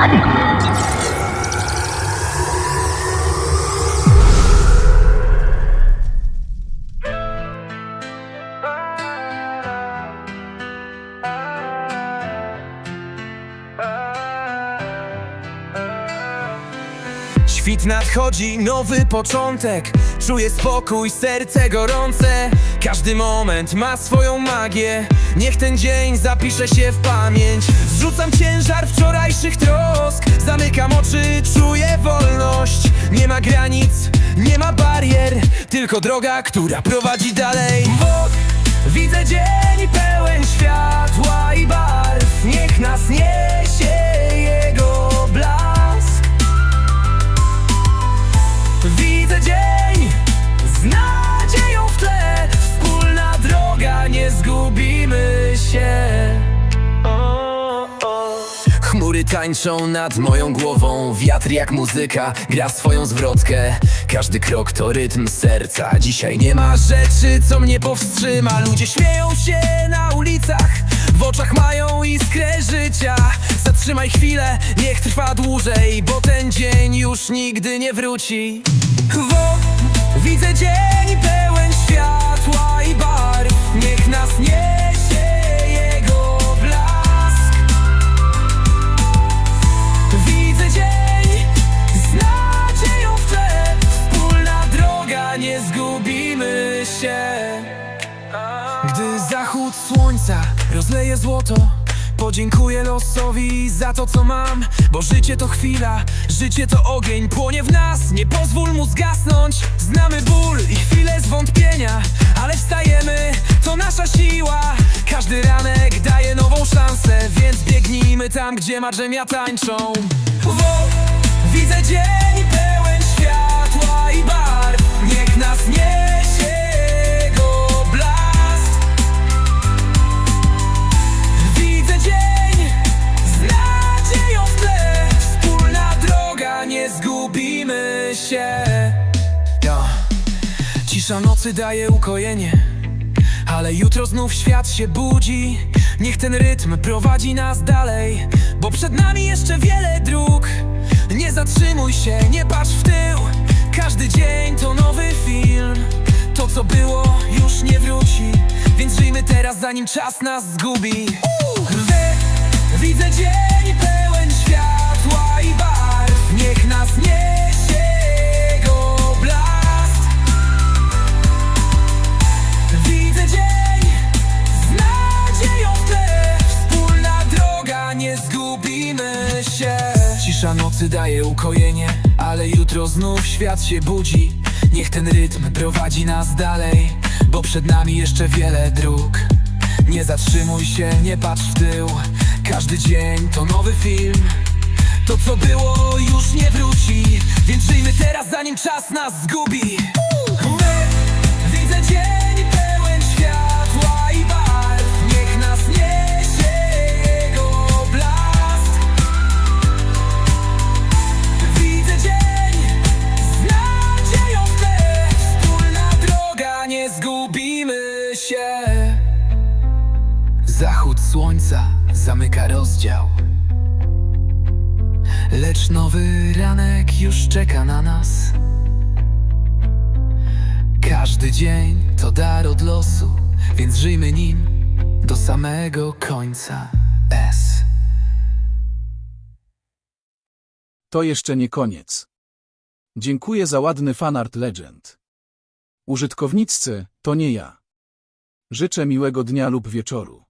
Świt nadchodzi, nowy początek. Czuję spokój, serce gorące. Każdy moment ma swoją magię. Niech ten dzień zapisze się w pamięć. Zrzucam ciężar wczorajszych trosk Zamykam oczy, czuję wolność. Nie ma granic, nie ma barier Tylko droga, która prowadzi dalej. Bok, widzę dzień pełen światła i barw. Niech nas niesie tańczą nad moją głową. Wiatr jak muzyka gra swoją zwrotkę. Każdy krok to rytm serca. Dzisiaj nie ma rzeczy, co mnie powstrzyma. Ludzie śmieją się na ulicach. W oczach mają iskrę życia. Zatrzymaj chwilę, niech trwa dłużej Bo ten dzień już nigdy nie wróci. Wo, widzę dzień pełen światła i barw. Niech nas niesie słońca. Rozleje złoto Podziękuję losowi za to co mam. Bo życie to chwila, życie to ogień Płonie w nas, nie pozwól mu zgasnąć. Znamy ból i chwilę zwątpienia Ale wstajemy, to nasza siła. Każdy ranek daje nową szansę Więc biegnijmy tam, gdzie marzenia tańczą Wo, Widzę dzień pełen Cisza nocy daje ukojenie ale jutro znów świat się budzi. Niech ten rytm prowadzi nas dalej Bo przed nami jeszcze wiele dróg. Nie zatrzymuj się, nie patrz w tył. Każdy dzień to nowy film. To co było już nie wróci. Więc żyjmy teraz zanim czas nas zgubi. Wy, Widzę dzień pełen Cisza nocy daje ukojenie Ale jutro znów świat się budzi. Niech ten rytm prowadzi nas dalej Bo przed nami jeszcze wiele dróg. Nie zatrzymuj się, nie patrz w tył. Każdy dzień to nowy film. To co było już nie wróci. Więc żyjmy teraz zanim czas nas zgubi. My, Widzę dzień Zachód słońca zamyka rozdział Lecz nowy ranek już czeka na nas Każdy dzień to dar od losu Więc żyjmy nim do samego końca S To jeszcze nie koniec. Dziękuję za ładny fanart legend. Użytkowniccy to nie ja. Życzę miłego dnia lub wieczoru.